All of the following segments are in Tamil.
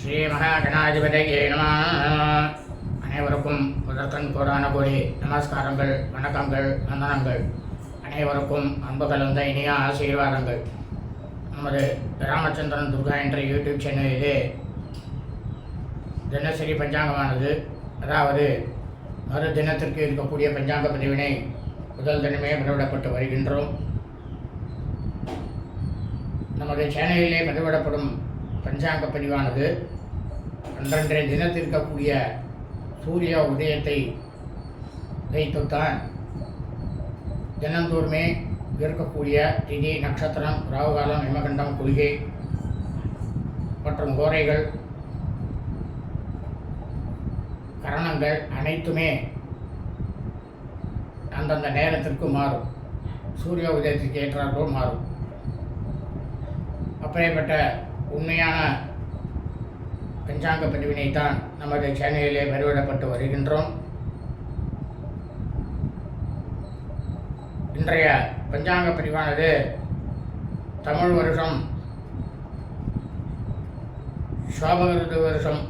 ஸ்ரீ ஸ்ரீமகாகணாதிபதியே நம. அனைவருக்கும் முதற்கண் கோடான கோடி. நமஸ்காரங்கள் வணக்கங்கள் வந்தனங்கள். அனைவருக்கும் அன்பு கலந்த இனிய ஆசீர்வாதங்கள். நமது ராமச்சந்திரன் துர்கா என்ற யூடியூப் சேனலிலே தினசரி பஞ்சாங்கமானது. அதாவது மறு தினத்திற்கு இருக்கக்கூடிய பஞ்சாங்க பதிவினை முதல் தினமே வெளியிடப்பட்டு வருகின்றோம். நமது சேனலிலே பதிவிடப்படும் பஞ்சாங்க பதிவானது அன்றன்றைய தினத்தில் இருக்கக்கூடிய சூரிய உதயத்தை வைத்துத்தான் தினந்தோறுமே இருக்கக்கூடிய திதி நட்சத்திரம் ராகுகாலம் இமகண்டம் குளிகை மற்றும் கோரைகள் கரணங்கள் அனைத்துமே அந்தந்த நேரத்திற்கு மாறும். சூரிய உதயத்துக்கு ஏற்றாற்போல் மாறும். அப்படிப்பட்ட உண்மையான பஞ்சாங்க பிரிவினைத்தான் நமது சேனலிலே பதிவிடப்பட்டு வருகின்றோம். இன்றைய பஞ்சாங்க பதிவானது தமிழ் வருஷம் சோபகிருது வருஷம்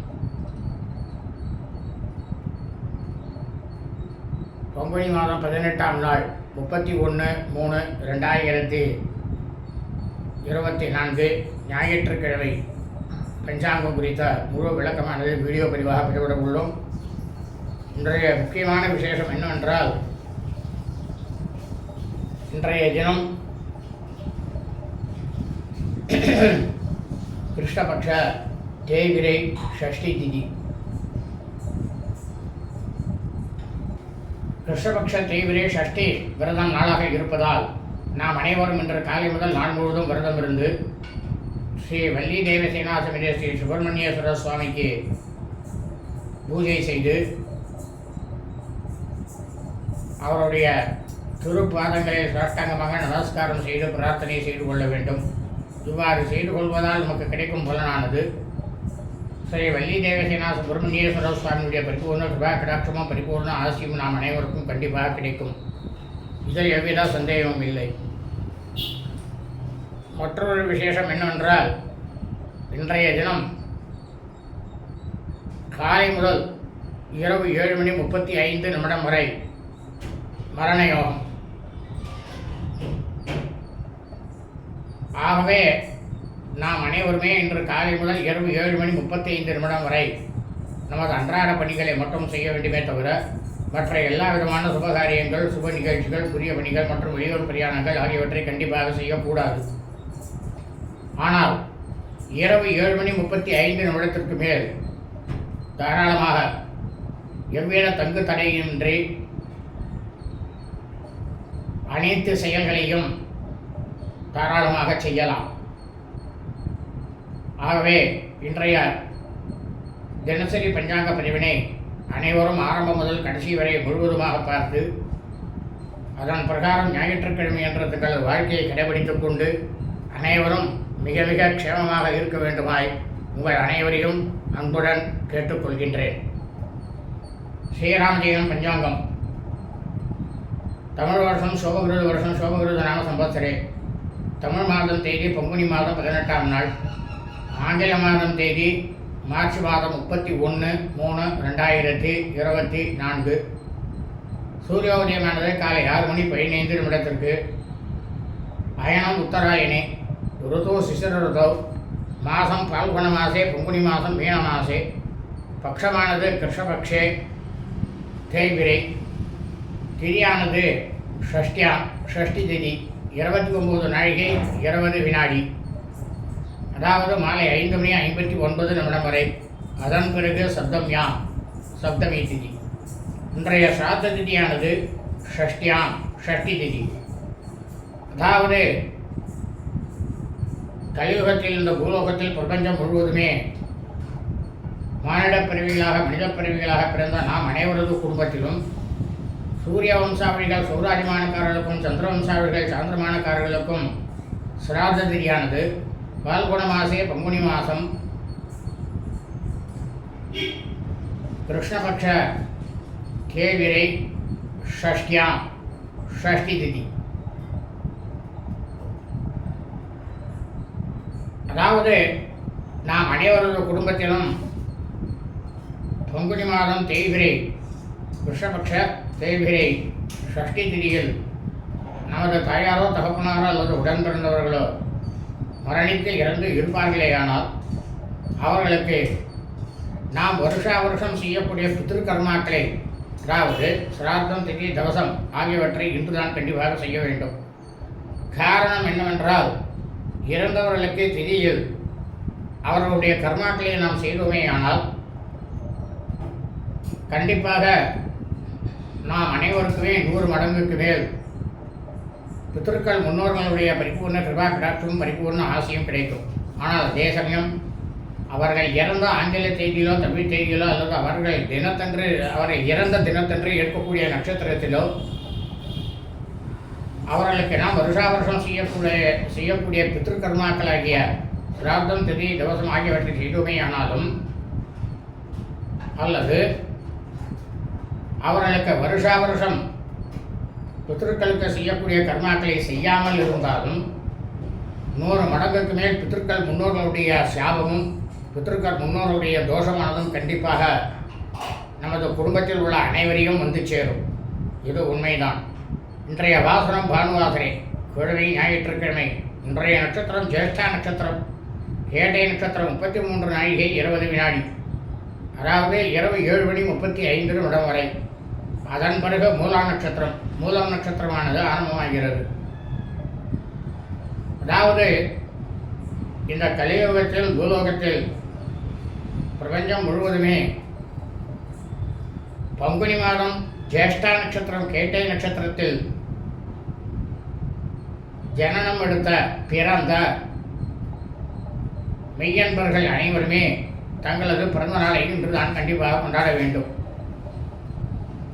பங்குனி மாதம் பதினெட்டாம் நாள் முப்பத்தி ஒன்று மூணு ரெண்டாயிரத்தி இருபத்தி நான்கு. ஞாயிற்றுக்கிழமை பஞ்சாங்கம் குறித்த முழு விளக்கமானது வீடியோ பதிவாக பதிவிட உள்ளோம் இன்றைய முக்கியமான விசேஷம் என்னவென்றால் இன்றைய தினம் கிருஷ்ணபக்ஷ தேய்பிரை ஷஷ்டி திதி. கிருஷ்ணபக்ஷ தேய்பிரை ஷஷ்டி விரதம் நாளாக இருப்பதால் நாம் அனைவரும் இன்று காலை முதல் நாள் முழுவதும் விரதம் இருந்து ஸ்ரீ வள்ளி தேவசேனா சமித ஸ்ரீ சுப்பிரமணியேஸ்வரர் சுவாமிக்கு பூஜை செய்து அவருடைய திருப்பாதங்களை சாஷ்டாங்கமாக நமஸ்காரம் செய்து பிரார்த்தனை செய்து கொள்ள வேண்டும். இவ்வாறு செய்து கொள்வதால் நமக்கு கிடைக்கும் பலனானது. ஸ்ரீ வள்ளி தேவசேனா சுப்பிரமணியேஸ்வர சுவாமியுடைய பரிபூர்ண கிருபா கடாட்சமும் பரிபூர்ண ஆசியும் நாம் அனைவருக்கும் கண்டிப்பாக கிடைக்கும். இதில் எவ்வித சந்தேகமும் இல்லை. மற்றொரு விசேஷம் என்னவென்றால் இன்றைய தினம் காலை முதல் இரவு ஏழு மணி முப்பத்தி ஐந்து நிமிடம் வரை மரண யோகம் ஆகவே நாம் அனைவருமே இன்று காலை முதல் இரவு ஏழு மணி முப்பத்தி ஐந்து நிமிடம் வரை நமது அன்றாட பணிகளை மட்டும் செய்ய வேண்டுமே தவிர மற்ற எல்லா விதமான சுபகாரியங்கள் சுப நிகழ்ச்சிகள் புதிய பணிகள் மற்றும் வெளியூர் பிரயாணங்கள் ஆகியவற்றை கண்டிப்பாக செய்யக்கூடாது. ஆனால் இரவு ஏழு மணி முப்பத்தி ஐந்து நிமிடத்திற்கு மேல் தாராளமாக எவ்வித தங்கு தடையின்றி அனைத்து செயல்களையும் தாராளமாக செய்யலாம். ஆகவே இன்றைய தினசரி பஞ்சாங்க பதிவினை அனைவரும் ஆரம்பம் முதல் கடைசி வரை முழுவதுமாக பார்த்து அதன் பிரகாரம் ஞாயிற்றுக்கிழமை என்ற தங்கள் வாழ்க்கையை கடைபிடித்துக் கொண்டு அனைவரும் மிக மிக க்ஷேமமாக இருக்க வேண்டுமாய் உங்கள் அனைவரையும் அன்புடன் கேட்டுக்கொள்கின்றேன். ஸ்ரீராமஜெயம் பஞ்சாங்கம். தமிழ் வருஷம் சோபகிருத வருஷம் சோபகிருத நாம சம்பத்சரே தமிழ் மாதம் தேதி பங்குனி மாதம் பதினெட்டாம் நாள். ஆங்கில மாதம் தேதி மார்ச் மாதம் முப்பத்தி ஒன்று மூணு ரெண்டாயிரத்தி இருபத்தி நான்கு. சூரிய உதயமானது காலை ஆறு மணி பதினைந்து நிமிடத்திற்கு. அயனம் உத்தராயணி. ఋతో శిశిర ఋతౌ మాసం పాల్గొనమాసే పొంగునిమాసం மாசே பக்ஷமானது கிருஷ்ணபக்ஷே தேய்பிரை திதியானது ஷஷ்டியா ஷஷ்டி திதி இருபத்தி ஒம்பது நாழிகை இருபது வினாடி. அதாவது மாலை ஐந்து மணி ஐம்பத்தி ஒன்பது நிமிடம் வரை. அதன் பிறகு சப்தம் யா சப்தமி திதி. இன்றைய சாத்த திதியானது ஷஷ்டியாம் ஷஷ்டி திதி அதாவது கலியுகத்தில் இந்த பூலோகத்தில் பிரபஞ்சம் முழுவதுமே மானிடப் பிறவிகளாக மனிதப் பிறவிகளாக பிறந்த நாம் அனைவரது குடும்பத்திலும் சூரிய வம்சாவளிகள் சௌராஜமானக்காரர்களுக்கும் சந்திர வம்சாவளிகள் சாந்திரமானக்காரர்களுக்கும் சிராத திதியானது பால்குண மாசே பங்குனி மாதம் கிருஷ்ணபக்ஷ கேவிரை ஷஷ்டியாம் ஷஷ்டி திதி. அதாவது நாம் அனைவரது குடும்பத்திலும் பங்குனி மாதம் தேய்பிரை விஷபக்ஷ தேய்பிரை ஷஷ்டி திதியில் நமது தாயாரோ தகப்பனாரோ அல்லது உடன் பிறந்தவர்களோ மரணித்து இறந்து இருப்பார்களேயானால் அவர்களுக்கு நாம் வருஷா வருஷம் செய்யக்கூடிய பித்திருக்கர்மாக்களை அதாவது சிரார்த்தம் திதி தவசம் ஆகியவற்றை இன்றுதான் கண்டிப்பாக செய்ய வேண்டும். காரணம் என்னவென்றால் இறந்தவர்களுக்கு திதியில் அவர்களுடைய கர்மாக்களை நாம் செய்தோமேயானால் கண்டிப்பாக நாம் அனைவருக்குமே நூறு மடங்குக்கு மேல் பித்திருக்கள் முன்னோர்களுடைய பரிபூர்ண கிருபா கடாட்சமும் பரிபூர்ண ஆசையும் கிடைக்கும். ஆனால் அதே சமயம் அவர்கள் இறந்த ஆங்கில செய்தியிலோ தமிழ் செய்தியிலோ அல்லது அவர்கள் தினத்தன்று அவரை இறந்த தினத்தன்று இருக்கக்கூடிய நட்சத்திரத்திலோ அவர்களுக்கு நாம் வருஷா வருஷம் செய்யக்கூடிய செய்யக்கூடிய பித்திருக்கர்மாக்களாகிய சிராத்தம் திதி தவசம் ஆகியவற்றை செய்தோமே ஆனாலும் அல்லது அவர்களுக்கு வருஷா வருஷம் பித்திருக்களுக்கு செய்யக்கூடிய கர்மாக்களை செய்யாமல் இருந்தாலும் நூறு மடங்குக்கு மேல் பித்திருக்கள் முன்னோர்களுடைய சாபமும் பித்திருக்கள் முன்னோர்களுடைய தோஷமானதும் கண்டிப்பாக நமது குடும்பத்தில் உள்ள அனைவரையும் வந்து சேரும். இது உண்மைதான். இன்றைய வாசனம் பானுவாசனை குழவை ஞாயிற்றுக்கிழமை. இன்றைய நட்சத்திரம் ஜேஷ்டா நட்சத்திரம். கேட்டை நட்சத்திரம் முப்பத்தி மூன்று நாழிகை இருபது வினாடி. அதாவது இரவு ஏழு மணி முப்பத்தி ஐந்து நிமிடம் வரை. அதன் பிறகு மூலா நட்சத்திரம். மூலம் நட்சத்திரமானது ஆரம்பமாகிறது. அதாவது இந்த கலியுகத்தில் பூலோகத்தில் பிரபஞ்சம் முழுவதுமே பங்குனி மாதம் ஜேஷ்டா நட்சத்திரம் கேட்டை நட்சத்திரத்தில் ஜனனம் எடுத்த பிறந்த மெய்யன்பர்கள் அனைவருமே தங்களது பிறந்த நாளை இன்று தான் கண்டிப்பாக கொண்டாட வேண்டும்.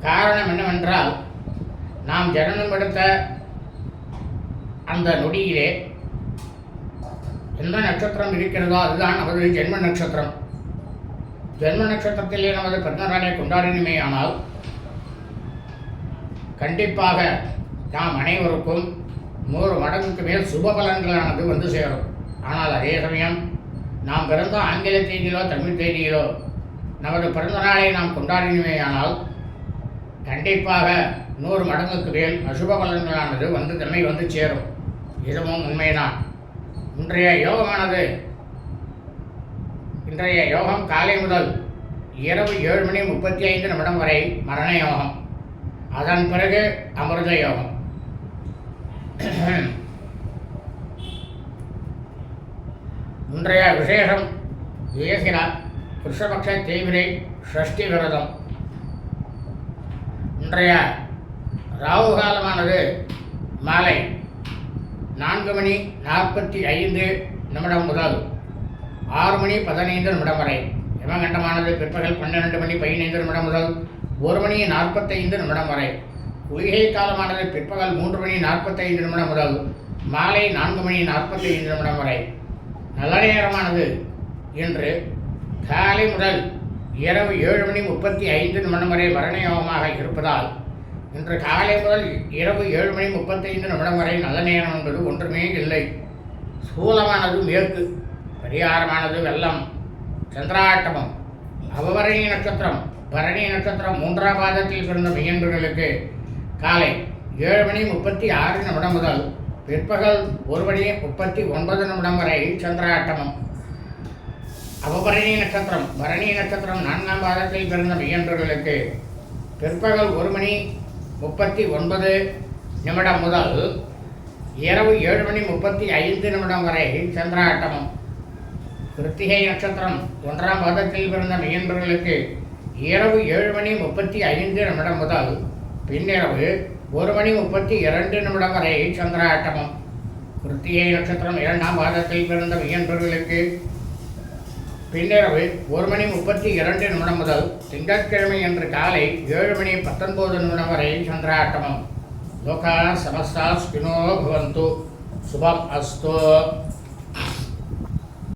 காரணம் என்னவென்றால் நாம் ஜனனம் எடுத்த அந்த நொடியிலே எந்த நட்சத்திரம் இருக்கிறதோ அதுதான் நமது ஜென்ம நட்சத்திரம். ஜென்ம நட்சத்திரத்திலே நமது பிறந்த நாளை கொண்டாடினுமே ஆனால் கண்டிப்பாக நாம் அனைவருக்கும் நூறு மடங்குக்கு மேல் சுப பலன்களானது வந்து சேரும். ஆனால் அதே சமயம் நாம் பிறந்த ஆங்கில தேதியிலோ தமிழ் தேதியிலோ நமது பிறந்த நாளை நாம் கொண்டாடினமேயானால் கண்டிப்பாக நூறு மடங்குக்கு மேல் அசுப பலன்களானது வந்து தன்மை வந்து சேரும். இதுவும் உண்மைதான். இன்றைய யோகமானது இன்றைய யோகம் காலை முதல் இரவு ஏழு மணி முப்பத்தி ஐந்து நிமிடம் வரை மரண யோகம். அதன் பிறகு அமிர்த யோகம். இன்றைய விசேஷம் ஏசிரா புருஷபக்ஷ தேய்விரை ஷஷ்டி விரதம். இன்றைய ராகு காலமானது மாலை நான்கு மணி நாற்பத்தி ஐந்து நிமிடம் முதல் ஆறு மணி பதினைந்து நிமிடம் வரை. யமகண்டமானது பிற்பகல் பன்னிரெண்டு மணி பதினைந்து நிமிடம் முதல் ஒரு மணி நாற்பத்தைந்து நிமிடம் வரை. குளிகை காலமானது பிற்பகல் மூன்று மணி நாற்பத்தைந்து நிமிடம் முதல் மாலை நான்கு மணி நாற்பத்தைந்து நிமிடம் வரை. நல்ல நேரமானது இன்று காலை முதல் இரவு ஏழு மணி முப்பத்தி ஐந்து நிமிடம் வரை மரணயோகமாக இருப்பதால் இன்று காலை முதல் இரவு ஏழு மணி முப்பத்தைந்து நிமிடம் வரை நல்ல நேரம் என்பது ஒன்றுமே இல்லை. சூலமானது மேற்கு பரிகாரமானது வெள்ளம் சந்திராட்டமம் அவபரணி நட்சத்திரம் பரணி நட்சத்திரம் மூன்றாம் பாதத்தில் பிறந்த மெய்யன்பர்களுக்கு காலை ஏழு மணி முப்பத்தி ஆறு நிமிடம் முதல் பிற்பகல் ஒரு மணி முப்பத்தி ஒன்பது நிமிடம் வரை சந்திராட்டமம். அவபரணி நட்சத்திரம் பரணி நட்சத்திரம் நான்காம் பாதத்தில் பிறந்த மெய்யன்பர்களுக்கு பிற்பகல் ஒரு மணி முப்பத்தி ஒன்பது நிமிடம் முதல் இரவு ஏழு மணி முப்பத்தி ஐந்து நிமிடம் வரை சந்திராட்டமம். கிருத்திகை நட்சத்திரம் ஒன்றாம் பாதத்தில் பிறந்த மெய்யன்பர்களுக்கு இரவு ஏழு மணி முப்பத்தி ஐந்து நிமிடம் முதல் பின்னிரவு ஒரு மணி முப்பத்தி இரண்டு நிமிடம் வரை சந்திராட்டமம். கிருத்திகை நட்சத்திரம் இரண்டாம் பாதத்தில் பிறந்த வியன்பர்களுக்கு பின்னிரவு ஒரு மணி முப்பத்தி இரண்டு நிமிடம் முதல் திங்கட்கிழமை அன்று காலை ஏழு மணி பத்தொன்பது நிமிடம் வரை சந்திராட்டமம். லோகா சமஸ்தா ஸ்பினோ பவந்து. சுபம் அஸ்தோ.